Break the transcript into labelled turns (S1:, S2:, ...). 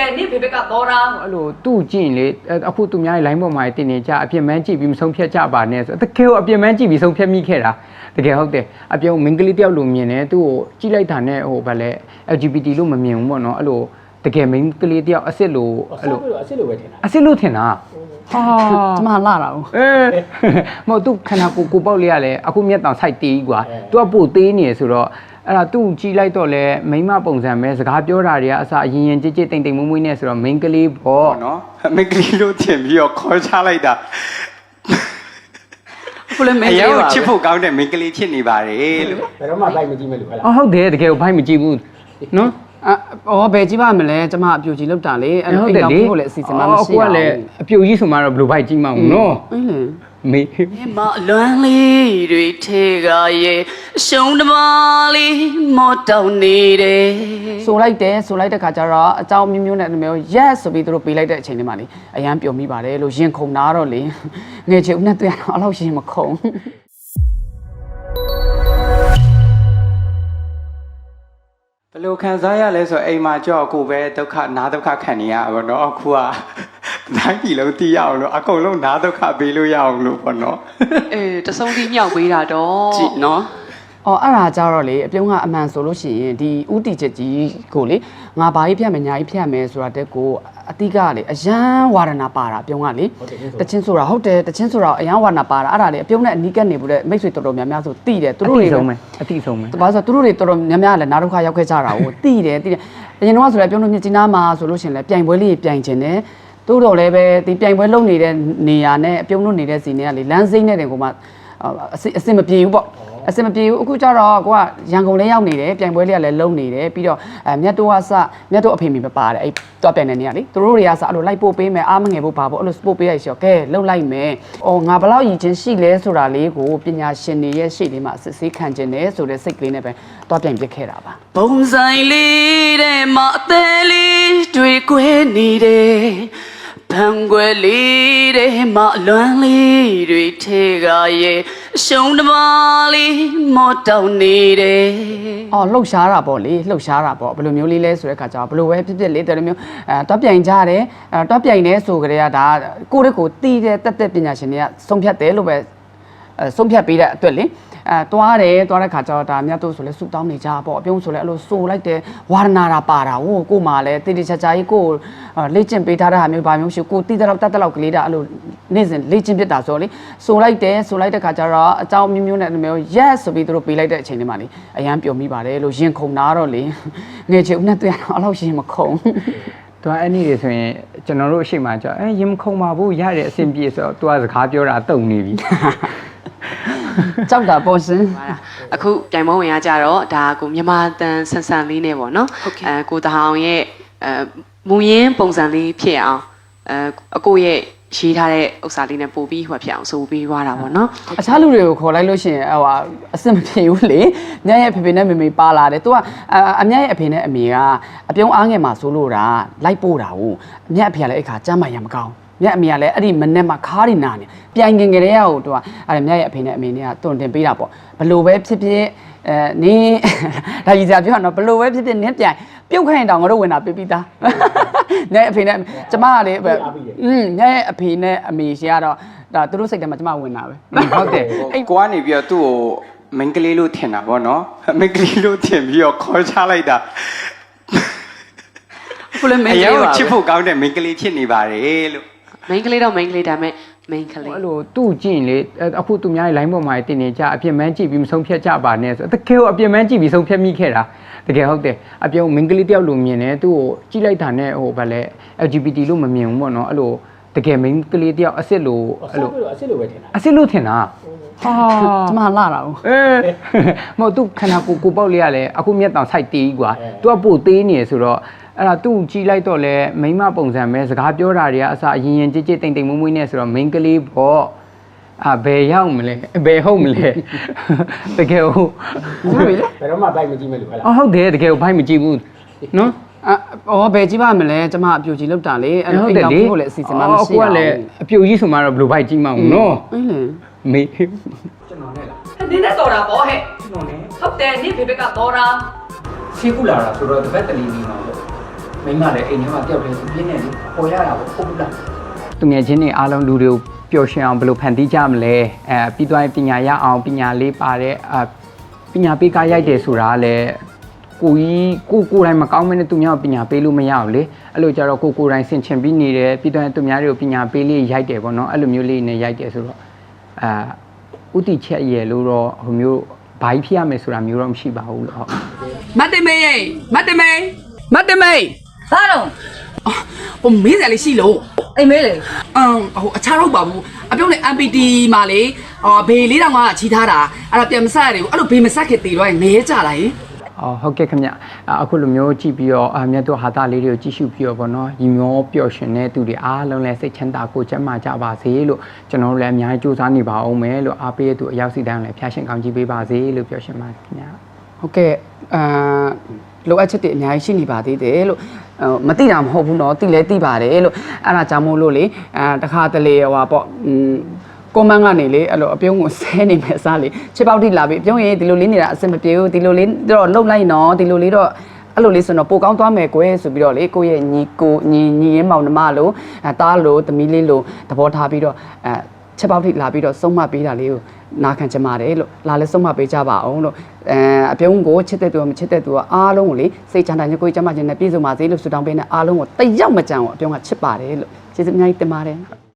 S1: တယ်နင့်ဖေဖေကတော့တာ
S2: အဲ့လိုသူ့ကြည့်ရင်လေအဲ့အခုသူများရဲ့ line ပေါ်မှာတင်နေကြအပြစ်မန်းကြည့်ပြီးမဆုံးဖြတ်ကြပါနဲ့ဆိုတကယ်ကိုအပြစ်မန်းကြည့်ပြီးဆုံးဖြတ်မိခဲ့တာတကယ်ဟုတ်တယ်အပြုံမင်္ဂလိတယောက်လိုမြင်တယ်သူ့ကိုကြည့်လိုက်တာနဲ့ဟိုဗာလဲ LGBT လို့မမြင်ဘူးပေါ့နော်အဲ့လိုတကယ်မင်္ဂလိတယောက်အစ်စ်လို့အဲ့လို
S3: အစ်စ်လိုပဲထင်တာ
S2: အစ်စ်လို့ထင်တာဟာ
S4: ကျမလာတာကို
S2: အေးမဟုတ်သူခန္ဓာကိုယ်ကိုပေါက်လေးရလဲအခုမျက်တောင်ဆိုင်တေးကြီးကွာသူကပို့သေးနေဆိုတော့ အဲ့ဒါသူ့ကြည့်လိုက်တော့လဲမိန်းမပုံစံပဲစကားပြောတာတွေကအစအရင်ရင်ကြစ်ကြစ်တိမ်တိမ်မွေ့မွေ့နဲ့ဆိုတော့ main ကလေးပေါ့
S5: နော်မိန်းကလေးလို့ထင်ပြီးတော့ခေါ်ချလိုက်တာ
S4: ခုလည်းမ
S5: အ
S4: င်း
S5: ရင်
S4: လေး
S5: က
S4: ပါ
S5: ချစ်ဖို့ကောင်းတဲ့မိန်းကလေးဖြစ်နေပါတယ်လို့
S3: ဘယ်တော့မှဘိုက်မကြည့်မဲ့လို့ဟဲ့လား
S2: အော်ဟုတ်တယ်တကယ်ကိုဘိုက်မကြည့်ဘူးနော်
S4: အော်ဘယ်ကြည့်ပါမလဲကျမအပြူကြီးလောက်တာလေအဲ့တော့
S2: ဟုတ်
S4: အိ
S2: တယ်
S4: မ်
S2: လေ
S4: တော်ဖို့လည်းအစီအစဉ်မှမရှိ
S2: အခုကလည်းအပြိုကြီးဆိုမှတော့ဘယ်လိုဘိုက်ကြည့်မှောင်နော်
S4: အေးလေ
S2: မေ
S6: မလွမ်းလေးတွေထဲကရဲ့အရှုံးတမားလေးမော့တောင်နေတယ်
S4: ဆိုလိုက်တယ်ဆိုလိုက်တဲ့ခါကျတော့အเจ้าမျိုးမျိုးနဲ့မျိုး yes ဆိုပြီးသူတို့ပေးလိုက်တဲ့အချိန်လေးမှာလေအရန်ပျော်မိပါတယ်လို့ရင်ခုန်တာတော့လေငယ်ချေဦးနဲ့တွေ့ရတော့အဲ့လောက်ရင်မခုန်
S5: ဘယ်လိုခံစားရလဲဆိုတော့အိမ်မှာကြောက်ကိုပဲဒုက္ခနာဒုက္ခခံနေရပါတော့နော်အခုကတိုင်းပြည်လုံးသိရအောင်လို့အကုန်လုံးနာဒုက္ခပေးလို့ရအောင်လို့ပေါ့နော်
S6: အေးတဆုံးကြီးမြောက်ပေးတာတော့
S4: ကြည့်နော် အော်အဲ့ဒါကြတော့လေအပြုံးကအမှန်ဆိုလို့ရှိရင်ဒီဥတီချက်ကြီးကိုလေငါဘာကြီးဖြတ်မယ်ညာကြီးဖြတ်မယ်ဆိုတာတက်ကိုအတိကလေအရန်ဝါဒနာပါတာအပြုံးကလေတချင်းဆိုတာဟုတ်တယ်တချင်းဆိုတာအရန်ဝါဒနာပါတာအဲ့ဒါလေအပြုံးနဲ့အနီးကပ်နေဘူးတဲ့မိတ်ဆွေတော်တော်များများဆိုတိတယ်သူ
S2: အ
S4: တို့
S2: တိ
S4: တွေ
S2: ဆုံးပဲအတိဆုံးပဲ
S4: ဘာလို့ဆိုသူတို့တွေတော်တော်များများလည်းနားဒုက္ခရောက်ခဲ့ကြတာကိုတိတယ်တိတယ်အရင်တော့ဆိုလည်းပြုံးလို့မြစ်ကြီးနားမှာဆိုလို့ရှိရင်လည်းပြိုင်ပွဲလေးပြိုင်ခြင်းတယ်တိုးတော်လည်းပဲဒီပြိုင်ပွဲလုပ်နေတဲ့နေရာနဲ့အပြုံးလို့နေတဲ့စီနေကလေလမ်းစိမ့်နေတဲ့ကိုမှအစအစင်မပြေဘူးပေါ့ အစင်မပြေဘူးအခုကျတော့ကိုကရန်ကုန်လေးရောက်နေတယ်ပြိုင်ပွဲလေးကလည်းလုံနေတယ်ပြီးတော့အဲမြတ်တိုးကစမြတ်တိုးအဖေမိမပါတယ်အဲ့တော့ပြိုင်နေနေရလေသူတို့တွေကစအဲ့လိုလိုက်ပို့ပေးမယ်အားမငယ်ဖို့ပါပေါ့အဲ့လိုပို့ပေးရရှိတော့ကဲလှုပ်လိုက်မယ်အော်ငါဘလောက်ရည်ချင်းရှိလဲဆိုတာလေးကိုပညာရှင်တွေရဲ့ရှေ့လေးမှာစစ်ဆေးခံခြင်းနဲ့ဆိုတဲ့စိတ်ကလေးနဲ့ပဲတော့ပြိုင်ပြစ်ခဲ့တာပါ
S6: ဘုံဆိုင်လေးတဲ့မအသေးလေးတွေကွဲနေတယ်ဖန်ွယ်လေး တဲ့မလွမ်းလေးတွေထဲကရဲ့အရှုံးတမားလေးမော့တောင်နေတယ်
S4: အော်လှုပ်ရှားတာပေါ့လေလှုပ်ရှားတာပေါ့ဘယ်လိုမျိုးလေးလဲဆိုတဲ့ခါကျတော့ဘယ်လိုပဲဖြစ်ဖြစ်လေးတယ်လို့မျိုးအဲတော့ပြိုင်ကြတယ်အဲတော့ပြိုင်နေဆိုကြတဲ့ကဒါကိုယ့်ရက်ကိုတီးတဲ့တက်တက်ပညာရှင်တွေကဆုံးဖြတ်တယ်လို့ပဲအဲဆုံးဖြတ်ပေးတဲ့အတွက်လေ အဲသွားတယ်သွားတဲ့ခါကျတော့ဒါမြတ်တို့ဆိုလဲဆူတောင်းနေကြပေါ့အပြုံးဆိုလဲအဲ့လိုဆိုလိုက်တယ်ဝါဒနာတာပါတာဟိုကိုမှလည်းတိတိကျကျကြီးကိုလေ့ကျင့်ပေးထားတဲ့ဟာမျိုးဘာမျိုးရှိကိုတိတလောက်တတ်တလောက်ကလေးတာအဲ့လိုနေ့စဉ်လေ့ကျင့်ပြတာဆိုလေဆိုလိုက်တယ်ဆိုလိုက်တဲ့ခါကျတော့အကြောင်းမျိုးမျိုးနဲ့မျိုး yes ဆိုပြီးသူတို့ပေးလိုက်တဲ့အချိန်လေးမှာလေအရန်ပျော်မိပါတယ်လို့ရင်ခုန်တာတော့လေငယ်ချေဦးနဲ့တွေ့ရတော့အဲ့လိုရင်မခုန်
S2: သူကအဲ့ဒီတွေဆိုရင်ကျွန်တော်တို့အရှိမကြောက်အဲရင်ခုန်ပါဘူးရတဲ့အဆင်ပြေဆိုတော့သူကစကားပြောတာတုံနေပြီ
S4: ကြောက်တာပေါ့ရှင်
S6: အခုပြိုင်ပွဲဝင်ရကြတော့ဒါကိုမြန်မာတန်ဆန်ဆန်လေးနဲ့ပေါ့နော်အဲကိုတဟောင်ရဲ့အဲမူရင်းပုံစံလေးဖြစ်အောင်အဲအကိုရဲ့ရေးထားတဲ့ဥစ္စာလေးနဲ့ပို့ပြီးဟိုဖြစ်အောင်ဆိုပြီးွားတာပေါ့နော်
S4: အခြားလူတွေကိုခေါ်လိုက်လို့ရှိရင်ဟိုဟာအဆင်မပြေဘူးလေညရဲ့ဖေဖေနဲ့မေမေပါလာတယ်သူကအအမြတ်ရဲ့အဖေနဲ့အမေကအပြုံးအားငယ်မှာဆိုလို့တာလိုက်ပို့တာဟုတ်အမြတ်အဖေကလည်းအဲ့ခါကျမ်းမာရမကောင်း မြတ်အမေကလည်းအဲ့ဒီမနဲ့မှာခါးရီနာနေပြိုင်ငင်ငယ်တဲ့ဟိုသူကအဲ့မြတ်ရဲ့အဖေနဲ့အမေနဲ့ကတွန်တင်ပေးတာပေါ့ဘလို့ပဲဖြစ်ဖြစ်အဲနင်းဒါကြီးစရာပြောရတော့ဘလို့ပဲဖြစ်ဖြစ်နင်းပြိုင်ပြုတ်ခိုင်းတောင်ငါတို့ဝင်တာပြပြီးသားညရဲ့အဖေနဲ့ကျမကလေပဲอืมညရဲ့အဖေနဲ့အမေရှိကတော့ဒါသူတို့စိတ်ထဲမှာကျမဝင်တာပဲ
S5: ဟုတ်တယ်အဲ့ကိုကနေပြီးတော့သူ့ကိုမိန်းကလေးလို့ထင်တာပေါ့နော်မိန်းကလေးလို့ထင်ပြီးတော့ခေါ်ချလိုက်တာ
S4: ခုလည်းမ
S5: အ
S4: င်း
S5: ရင်
S4: လေး
S5: က
S4: ပါ
S5: ချစ်ဖို့ကောင်းတဲ့မိန်းကလေးဖြစ်နေပါတယ်လို့
S6: မိန်းကလေးတော့မိန်းကလေးဒါပေမဲ့မိန်းကလေး
S2: အဲ့လိုသူ့ကြည့်ရင်လေအဲ့အခုသူများရဲ့ line ပေါ်မှာတင်နေကြအပြစ်မန်းကြည့်ပြီးမဆုံးဖြတ်ကြပါနဲ့ဆိုတကယ်ကိုအပြစ်မန်းကြည့်ပြီးဆုံးဖြတ်မိခဲ့တာတကယ်ဟုတ်တယ်အပြုံမင်္ဂလိတယောက်လိုမြင်တယ်သူ့ကိုကြည့်လိုက်တာနဲ့ဟိုဗာလဲ LGBT လို့မမြင်ဘူးပေါ့နော်အဲ့လိုတကယ်မင်္ဂလိတယောက်အစ်စ်လို့
S3: အ
S2: အဲ့လို
S3: စ်စ်လိုပဲထင်တာ
S2: အစ်စ်လို့ထင်တာဟာ
S4: ကျမလာတာကို
S2: အေးမဟုတ်သူခန္ဓာကိုယ်ကိုပေါက်လေးရလဲအခုမျက်တောင်ဆိုင်တေးကြီးကွာသူကပို့သေးနေဆိုတော့ အဲ့ဒါသူ့ကြည့်လိုက်တော့လဲမိန်းမပုံစံပဲစကားပြောတာတွေကအစအရင်ရင်ကြစ်ကြစ်တိမ်တိမ်မွေ့မွေ့နဲ့ဆိုတော့ main ကလေးပေါ့အာဘယ်ရောက်မလဲဘယ်ဟုတ်မလဲတကယ်ဟုတ်
S4: ဟုတ်ပြီလေ
S3: ဘယ်တော့မှဘိုက်မကြည့်မဲ့လို့ဟဲ့လား
S2: အော်ဟုတ်တယ်တကယ်ကိုဘိုက်မကြည့်ဘူးနော်
S4: အော်ဘယ်ကြည့်ပါမလဲကျမအပြူကြီးလောက်တာလေအဲ့
S2: ဟုတ်
S4: အိ
S2: တယ်
S4: မ်
S2: လေ
S4: တော်ဖို့လည်းအစီအစဉ်မှမရှိ
S2: အခုကလည်းအပြိုကြီးဆိုမှတော့ဘယ်လိုဘိုက်ကြည့်မှောင်နော်
S4: အေးလေ
S2: မေ
S3: ကျွန်တော်နဲ့လား
S1: နင်းနဲ့တော်တာပေါ့ဟဲ့
S3: ကျွန်တော်နဲ့
S1: ဟုတ်တယ်နင့်ဖေဖေကတော့တာ
S3: ဆေးကူလာတာဆိုတော့တပတ်တလီနေမှာပေါ့
S2: မိမလည်းအိမ်ထဲမှာတယောက်တည်းသူပြင်းနေလေပေါ်ရတာပေါ့ဟုတ်ဘူးလားသူငယ်ချင်းတွေအားလုံးလူတွေကိုပျော်ရွှင်အောင်ဘယ်လိုဖန်တီးကြမလဲအဲပြီးသွားရင်ပညာရအောင်ပညာလေးပါတဲ့အာပညာပေးကားရိုက်တယ်ဆိုတာကလည်းကိုကြီးကိုကိုယ်တိုင်မကောင်းမနဲ့သူများကိုပညာပေးလို့မရဘူးလေအဲ့လိုကြတော့ကိုကိုယ်တိုင်ဆင်ခြင်ပြီးနေတယ်ပြီးသွားရင်သူများတွေကိုပညာပေးလေးရိုက်တယ်ပေါ့နော်အဲ့လိုမျိုးလေးနဲ့ရိုက်တယ်ဆိုတော့အာဥတီချက်ရယ်လို့တော့ဟိုမျိုးဘာကြီးဖြစ်ရမယ်ဆိုတာမျိုးတော့မရှိပါဘူးလို့ဟုတ်
S6: မတ်တမေးမတ်တမေးမတ်တမေး
S1: ဘာတော့
S6: ဟိုမေးစရာလေးရှိလို့
S1: အိမ်မေးလေ
S6: အမ်ဟိုအခြားတော့ပါဘူးအပြုံးနဲ့ MPT မှာလေအော်ဘေးလေးတောင်ကချီထားတာအဲ့ဒါပြန်မဆက်ရတယ်ဘူးအဲ့လိုဘေးမဆက်ခင်တည်တော့ငဲကြလာရင်
S2: အော်ဟုတ်ကဲ့ခင်ဗျအာအခုလိုမျိုးကြည့်ပြီးတော့အမြတ်တို့ဟာတာလေးတွေကိုကြည့်ရှုပြီးတော့ဗောနော်ညီမောပျော်ရွှင်တဲ့သူတွေအားလုံးလည်းစိတ်ချမ်းသာကိုယ်ကျန်းမာကြပါစေလို့ကျွန်တော်တို့လည်းအများကြီးစူးစမ်းနေပါအောင်မယ်လို့အားပေးရသူအရောက်စီတိုင်းလည်းဖျားရှင်ကောင်းကြီးပေးပါစေလို့ပြောရှင်ပါတယ်ခင်ဗျ
S4: ဟုတ်ကဲ့အာ လိုအပ်ချက်တွေအများကြီးရှိနေပါသေးတယ်လို့ဟိုမသိတာမဟုတ်ဘူးเนาะသိလဲသိပါတယ်လို့အဲ့ဒါကြောင့်မို့လို့လေအာတခါတလေဟိုပါပေါ့อืมကွန်မန့်ကနေလေအဲ့လိုအပြုံးကိုဆဲနေမယ်အစားလေချစ်ပေါက်တိလာပြီအပြုံးရင်ဒီလိုလေးနေတာအဆင်မပြေဘူးဒီလိုလေးတော့လှုပ်လိုက်နော်ဒီလိုလေးတော့အဲ့လိုလေးဆိုတော့ပိုကောင်းသွားမယ်ကွယ်ဆိုပြီးတော့လေကိုယ့်ရဲ့ညီကိုညီညီရင်မောင်နှမလို့အဲသားလို့သမီးလေးလို့သဘောထားပြီးတော့အဲ ချက်ပေါက်ထိလာပြီးတော့ဆုံးမပေးတာလေးကိုနာခံချင်ပါတယ်လို့လာလဲဆုံးမပေးကြပါအောင်လို့အဲအပြုံးကိုချစ်တဲ့သူကမချစ်တဲ့သူကအားလုံးကိုလေစိတ်ချမ်းသာညကိုယ်ချမ်းသာခြင်းနဲ့ပြည့်စုံပါစေလို့ဆုတောင်းပေးနေအားလုံးကိုတယောက်မကြံအောင်အပြုံးကချစ်ပါတယ်လို့ကျေးဇူးအများကြီးတင်ပါတယ်